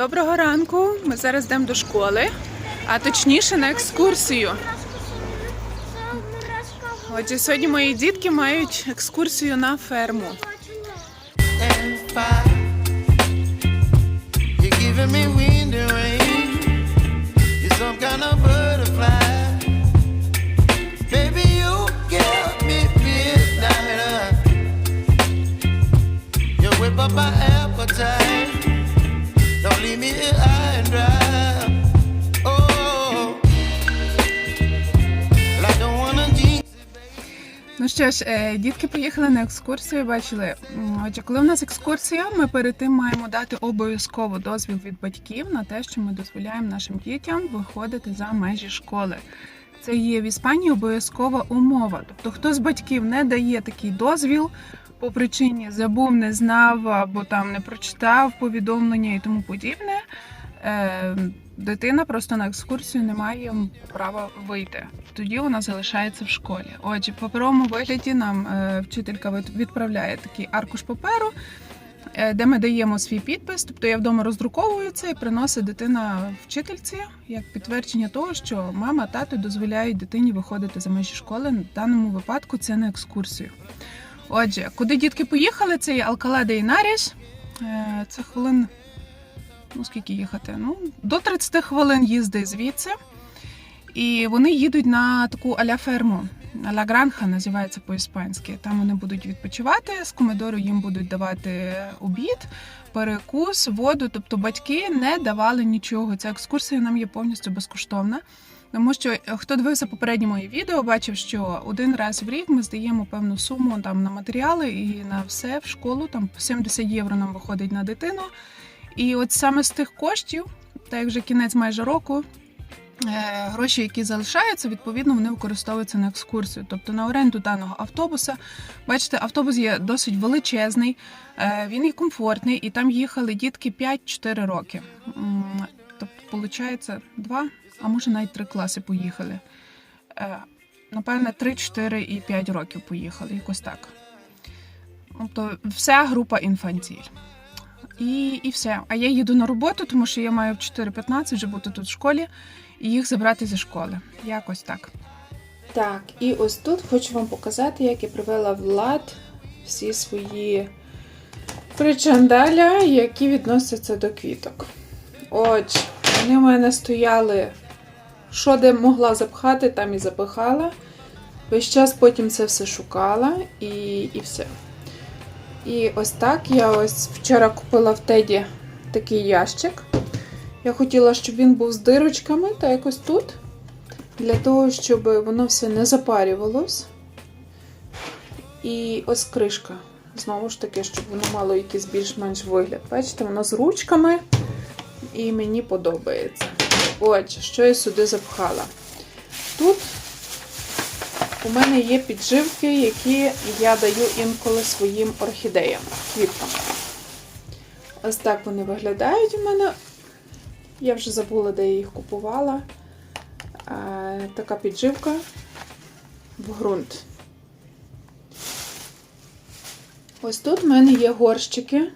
Доброго ранку. Ми зараз йдемо до школи, а точніше на екскурсію. Отже, сьогодні мої дітки мають екскурсію на ферму. Ж, е, дітки поїхали на екскурсію. Бачили, отже, коли в нас екскурсія, ми перед тим маємо дати обов'язково дозвіл від батьків на те, що ми дозволяємо нашим дітям виходити за межі школи. Це є в Іспанії обов'язкова умова. Тобто, хто з батьків не дає такий дозвіл по причині забув, не знав або там не прочитав повідомлення і тому подібне. Дитина просто на екскурсію не має права вийти. Тоді вона залишається в школі. Отже, в паперовому вигляді нам е, вчителька відправляє такий аркуш паперу, е, де ми даємо свій підпис. Тобто я вдома роздруковую це і приносить дитина вчительці як підтвердження того, що мама, тато дозволяють дитині виходити за межі школи. В даному випадку це на екскурсію. Отже, куди дітки поїхали, це є Алкала де Інаріс. Е, Це хвилин. Ну, скільки їхати? Ну, до 30 хвилин їзди звідси. І вони їдуть на таку аля ферму. Ла Гранха називається по-іспанськи. Там вони будуть відпочивати. З комедору їм будуть давати обід, перекус, воду. Тобто батьки не давали нічого. Ця екскурсія нам є повністю безкоштовна. Тому що е, хто дивився попередні мої відео, бачив, що один раз в рік ми здаємо певну суму там на матеріали і на все в школу. Там 70 євро нам виходить на дитину. І от саме з тих коштів, так як вже кінець майже року, е, гроші, які залишаються, відповідно, вони використовуються на екскурсію, тобто на оренду даного автобуса. Бачите, автобус є досить величезний, е, він є комфортний, і там їхали дітки 5-4 роки. Тобто, виходить, два, а може навіть три класи поїхали. Е, Напевне, 3, 4 і 5 років поїхали, якось так. Тобто, вся група інфантіль. І, і все. А я їду на роботу, тому що я маю в 4.15 вже бути тут в школі і їх забрати зі школи. Якось так. Так, і ось тут хочу вам показати, як я привела в лад всі свої причандаля, які відносяться до квіток. Отже, вони в мене стояли, що де могла запхати, там і запихала. Весь час потім це все шукала і, і все. І ось так я ось вчора купила в Теді такий ящик. Я хотіла, щоб він був з дирочками, та якось тут. Для того, щоб воно все не запарювалось. І ось кришка. Знову ж таки, щоб воно мало якийсь більш-менш вигляд. Бачите, воно з ручками. І мені подобається. Отже, що я сюди запхала? Тут у мене є підживки, які я даю інколи своїм орхідеям, квіткам. Ось так вони виглядають у мене. Я вже забула, де я їх купувала. Така підживка в ґрунт. Ось тут в мене є горщики.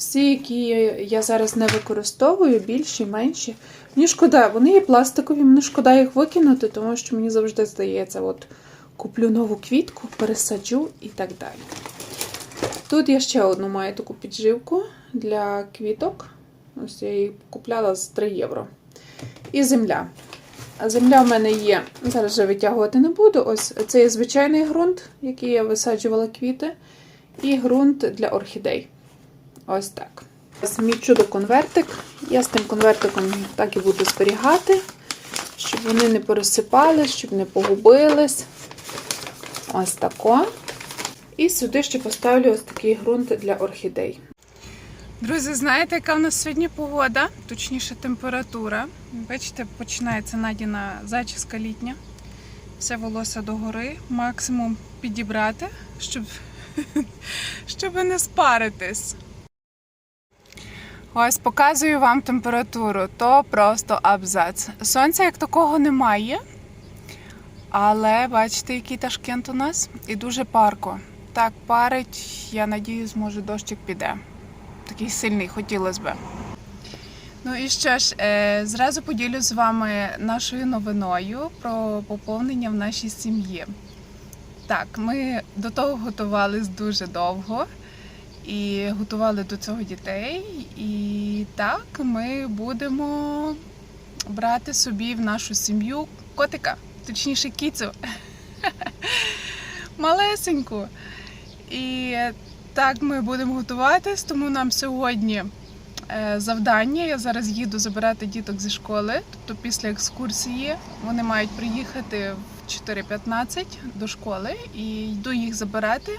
Всі, які я зараз не використовую, більші, менші. Мені шкода, вони є пластикові, мені шкода їх викинути, тому що мені завжди здається, от куплю нову квітку, пересаджу і так далі. Тут я ще одну маю таку підживку для квіток. Ось я її купляла з 3 євро. І земля. Земля в мене є, зараз вже витягувати не буду. Ось це є звичайний ґрунт, який я висаджувала квіти, і ґрунт для орхідей. Ось так. Ось мій чудо-конвертик. Я з тим конвертиком так і буду зберігати, щоб вони не порозсипались, щоб не погубились. Ось тако. І сюди ще поставлю ось такий ґрунт для орхідей. Друзі, знаєте, яка в нас сьогодні погода, точніше температура. Бачите, починається Надіна зачіска літня. Все волосся догори, максимум підібрати, щоб, щоб не спаритись. Ось показую вам температуру, то просто абзац. Сонця як такого немає, але бачите, який ташкент у нас, і дуже парко. Так парить, я надіюсь, може дощик піде. Такий сильний, хотілося б. Ну і що ж, е, зразу поділю з вами нашою новиною про поповнення в нашій сім'ї. Так, ми до того готувались дуже довго і готували до цього дітей. І так, ми будемо брати собі в нашу сім'ю котика, точніше кіцю. Малесеньку. І так ми будемо готуватись, тому нам сьогодні е, завдання. Я зараз їду забирати діток зі школи, тобто після екскурсії вони мають приїхати в 4.15 до школи і йду їх забирати.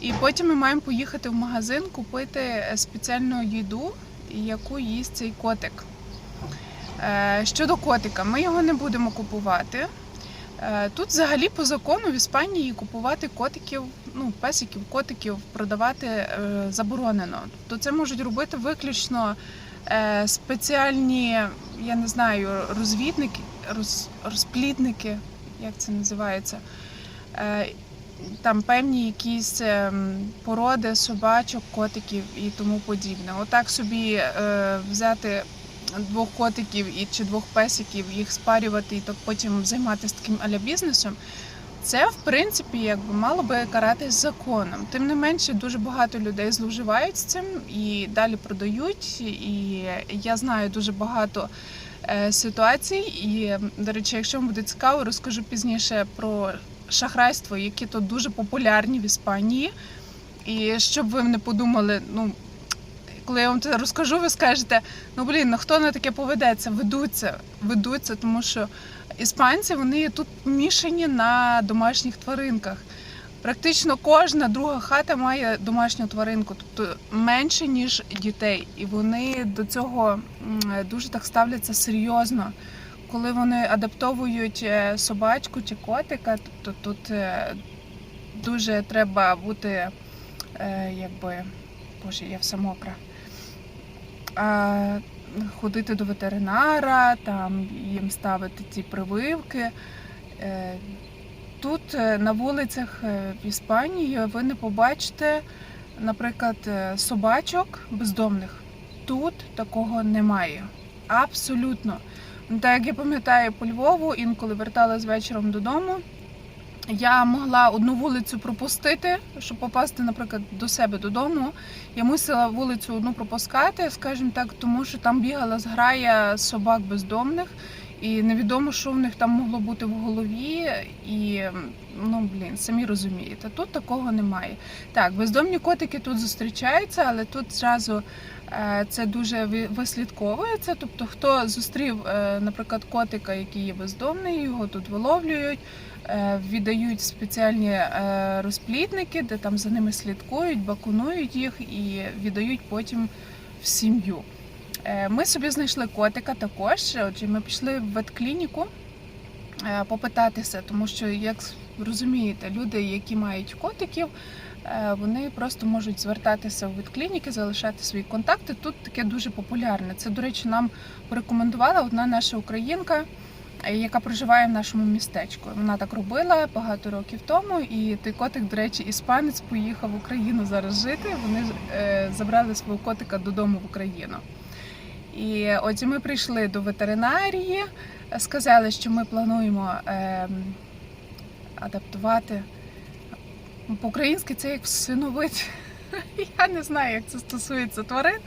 І потім ми маємо поїхати в магазин купити е, спеціальну їду, яку їсть цей котик. Е, Щодо котика, ми його не будемо купувати. Е, Тут взагалі по закону в Іспанії купувати котиків, ну, песиків, котиків продавати заборонено. Тобто це можуть робити виключно спеціальні, я не знаю, розвідники, роз, розплідники, як це називається. Там певні якісь ем, породи собачок, котиків і тому подібне. Отак собі е, взяти двох котиків і чи двох песиків, їх спарювати і так потім займатися таким аля бізнесом. Це в принципі якби мало би каратись законом. Тим не менше, дуже багато людей зловживають цим і далі продають. І я знаю дуже багато е, ситуацій. І, до речі, якщо вам буде цікаво, розкажу пізніше про шахрайство, які тут дуже популярні в Іспанії. І щоб ви не подумали, ну коли я вам це розкажу, ви скажете, ну блін, ну хто на таке поведеться? Ведуться, ведуться, тому що іспанці вони тут мішані на домашніх тваринках. Практично кожна друга хата має домашню тваринку, тобто менше ніж дітей, і вони до цього дуже так ставляться серйозно. Коли вони адаптовують е, собачку чи котика, тобто тут е, дуже треба бути, е, якби, боже, я вся мокра. Ходити до ветеринара, там їм ставити ці прививки. Тут на вулицях в Іспанії ви не побачите, наприклад, собачок бездомних. Тут такого немає. Абсолютно. Ну, Так як я пам'ятаю по Львову, інколи верталась вечором додому. Я могла одну вулицю пропустити, щоб попасти, наприклад, до себе додому. Я мусила вулицю одну пропускати, скажімо так, тому що там бігала зграя собак бездомних, і невідомо, що в них там могло бути в голові. І ну блін, самі розумієте, тут такого немає. Так, бездомні котики тут зустрічаються, але тут зразу е, це дуже вислідковується. Тобто, хто зустрів, е, наприклад, котика, який є бездомний, його тут виловлюють. е, Віддають спеціальні розплідники, де там за ними слідкують, бакунують їх і віддають потім в сім'ю. Е, Ми собі знайшли котика також. Отже, ми пішли в ветклініку е, попитатися, тому що, як розумієте, люди, які мають котиків, е, вони просто можуть звертатися в ветклініки, залишати свої контакти. Тут таке дуже популярне. Це, до речі, нам порекомендувала одна наша українка. е, Яка проживає в нашому містечку. Вона так робила багато років тому, і той котик, до речі, іспанець поїхав в Україну зараз жити. Вони е, забрали свого котика додому в Україну. І отже, ми прийшли до ветеринарії, сказали, що ми плануємо е, адаптувати. По-українськи це як всиновити. Я не знаю, як це стосується тварин.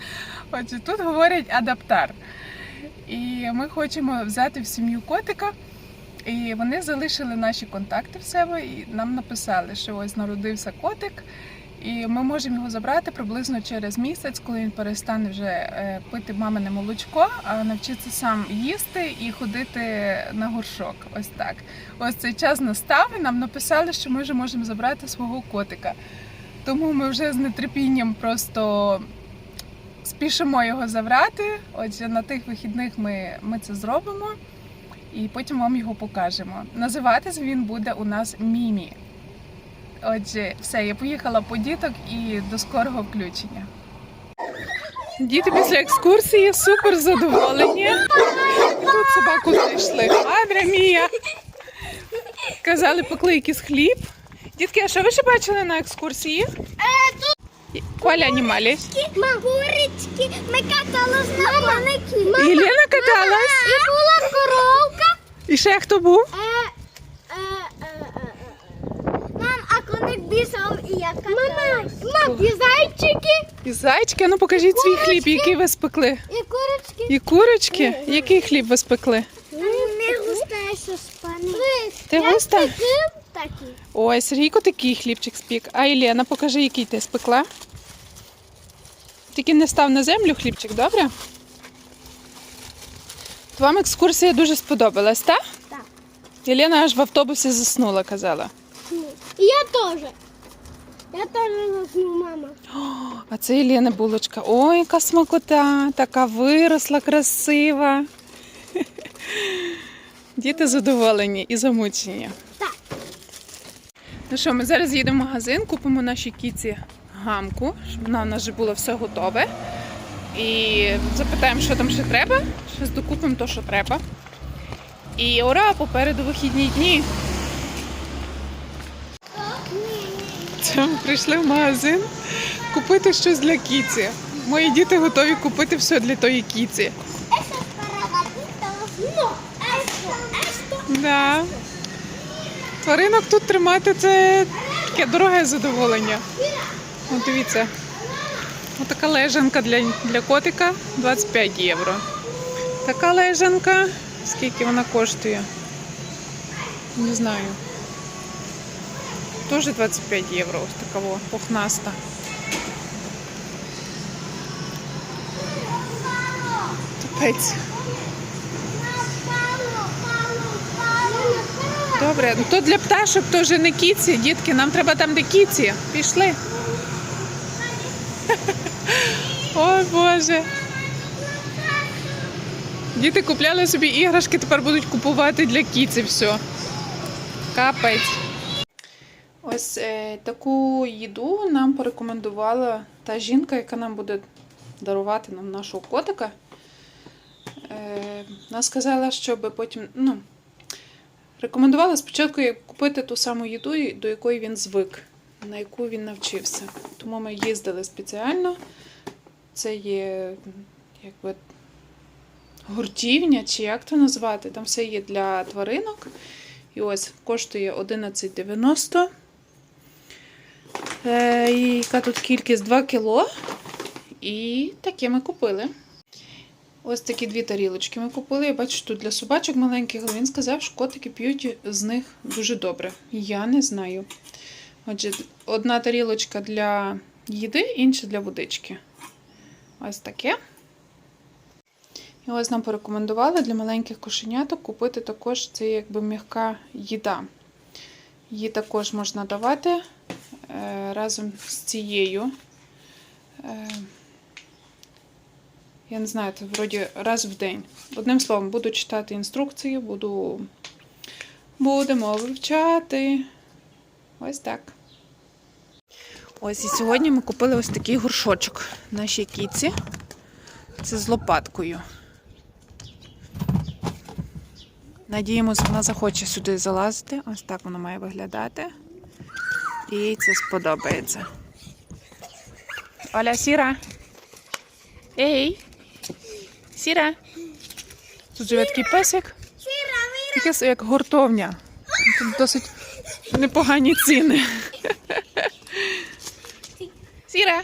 Отже, тут говорять адаптар. І ми хочемо взяти в сім'ю котика. І вони залишили наші контакти в себе і нам написали, що ось народився котик, і ми можемо його забрати приблизно через місяць, коли він перестане вже е, пити мамине молочко, а навчиться сам їсти і ходити на горшок. Ось так. Ось цей час настав, і нам написали, що ми вже можемо забрати свого котика. Тому ми вже з нетерпінням просто спішимо його забрати. Отже, на тих вихідних ми, ми це зробимо і потім вам його покажемо. Називатись він буде у нас Мімі. Отже, все, я поїхала по діток і до скорого включення. Діти після екскурсії супер задоволені. Тут собаку знайшли. Адра мія. Казали, пекли якийсь хліб. Дітки, а що ви ще бачили на екскурсії? Quali animali? Мам, ми катались на. Мама, Єлена каталась. і була коровка. І ще хто був? Е, е, е, е, е. Мам, а коник бісав і я каталась. Мам, і зайчики, І зайчики, ну покажіть свій хліб, який ви спекли. і курочки. І курочки. Який хліб ви спекли? Не густейше спани. Ти густа? Такі. Ой, Сергійко такий хлібчик спік. А Єлена, покажи, який ти спекла. Тільки не став на землю хлібчик, добре? То Вам екскурсія дуже сподобалась, так? Так. Єлена аж в автобусі заснула, казала. І я теж. Я теж засну, мама. А це Єлена булочка. Ой, яка смакота, така виросла, красива. Діти задоволені і замучені. Так. Ну що, ми зараз їдемо в магазин, купимо нашій кіці гамку, щоб вона у нас вже було все готове. І запитаємо, що там ще треба. Щось докупимо то, що треба. І ура, попереду вихідні дні. Ми прийшли в магазин купити щось для кіці. Мої діти готові купити все для тої кіці. Да. Тваринок тут тримати це таке дороге задоволення. От дивіться. Ось така лежанка для, для котика 25 євро. Така лежанка, скільки вона коштує? Не знаю. Теж 25 євро, ось така во, пухнаста. Тупець. Добре, ну то для пташок вже не кіці, дітки, нам треба там, де кіці. Пішли. Ой Боже. Діти купляли собі іграшки, тепер будуть купувати для кіці все. Капець. Ось е, таку їду нам порекомендувала та жінка, яка нам буде дарувати нам нашого котика. Е, вона сказала, щоб потім. ну, Рекомендувала спочатку купити ту саму їду, до якої він звик, на яку він навчився. Тому ми їздили спеціально. Це є якби гуртівня, чи як то назвати. Там все є для тваринок. І ось коштує 11,90. Е, і яка тут кількість 2 кіло. І таке ми купили. Ось такі дві тарілочки ми купили. Я бачу, тут для собачок маленьких, він сказав, що котики п'ють з них дуже добре. Я не знаю. Отже, одна тарілочка для їди, інша для водички. Ось таке. І ось нам порекомендували для маленьких кошеняток купити також це якби м'яка їда. Її також можна давати разом з цією. Е, я не знаю, це вроді раз в день. Одним словом, буду читати інструкції, буду... будемо вивчати. Ось так. Ось і сьогодні ми купили ось такий горшочок нашій кіці. Це з лопаткою. Надіємось, вона захоче сюди залазити. Ось так воно має виглядати. І їй це сподобається. Оля Сіра. Ей! Сіра. Тут живе такий песик. Таке с- як гуртовня. Тут досить непогані ціни. Сіра.